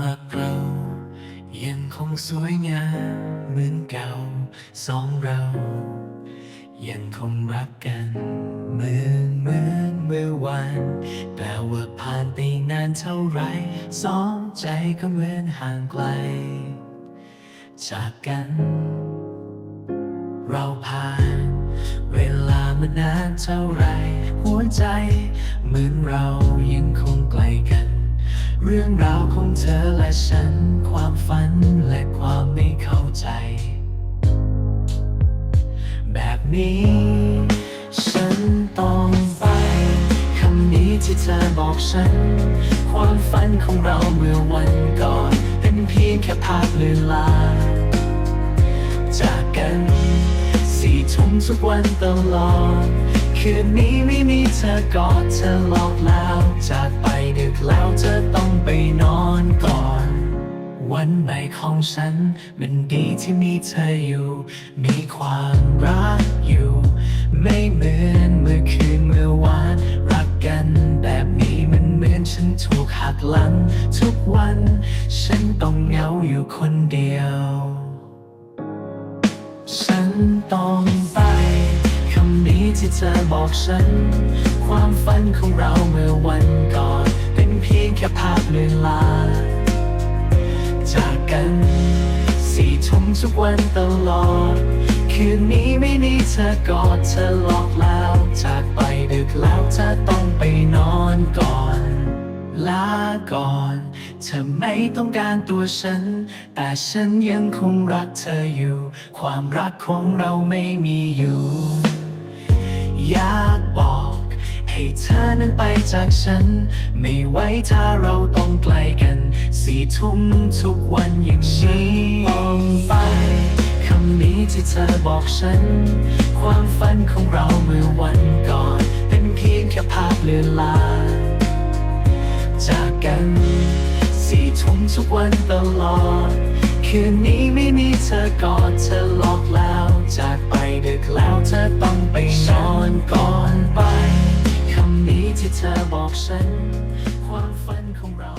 รักเรายังคงสวยงามเหมือนเก่าสองเรา ยังคงรักกันเหมือนเหมือนเมื่อวานแต่ว่าผ่านไปนานเท่าไรสองใจก็เหมือนห่างไกล จากกัน เราผ่านเวลามานานเท่าไรหัวใจเหมือนเรายังคงกล เรื่องราวของเธอและฉัน ความฝันและความไม่เข้าใจ แบบนี้ ฉันต้องไป คำนี้ที่เธอบอกฉัน ความฝันของเราเมื่อวันก่อน เป็นเพียงแค่ภาพเลือนลาจากกัน ทุ่มทุกวันตลอด คืนนี้ไม่มีเธอกอดเธอหลอกแล้วจากไปดึกแล้วเธอต้องไปนอนก่อน วันใหม่ของฉัน มันดีที่มีเธออยู่ มีความรักอยู่ ไม่เหมือนเมื่อคืนเมื่อวานรักกันแบบนี้มันเหมือนฉันถูกหักหลัง ทุกวัน ฉันต้องเหงาอยู่คนเดียว ฉันต้อง ที่เธอบอกฉัน ความฝันของเราเมื่อวันก่อน เป็นเพียงแค่ภาพเลือนลางจากกันสี่ทุ่มทุกวันตลอด คืนนี้ไม่มีเธอกอดเธอหลอกแล้ว จากไปดึกแล้วเธอต้องไปนอนก่อน ลาก่อนเธอไม่ต้องการตัวฉัน แต่ฉันยังคงรักเธออยู่ ความรักของเราไม่มีอยู่ ให้เธอนั้นไปจากฉัน ไม่ไหวถ้าเราต้องไกลกันสี่ทุ่มทุกวันอย่างนี้มองไปคำนี้ที่เธอบอกฉัน ความฝันของเราเมื่อวันก่อน เป็นเพียงแค่ภาพเลือนลา จากกันสี่ทุ่มทุกวันตลอด คืนนี้ไม่มีเธอกอดเธอหลอกแล้ว จากไปดึกแล้ว อกฉัน ความฝันของเรา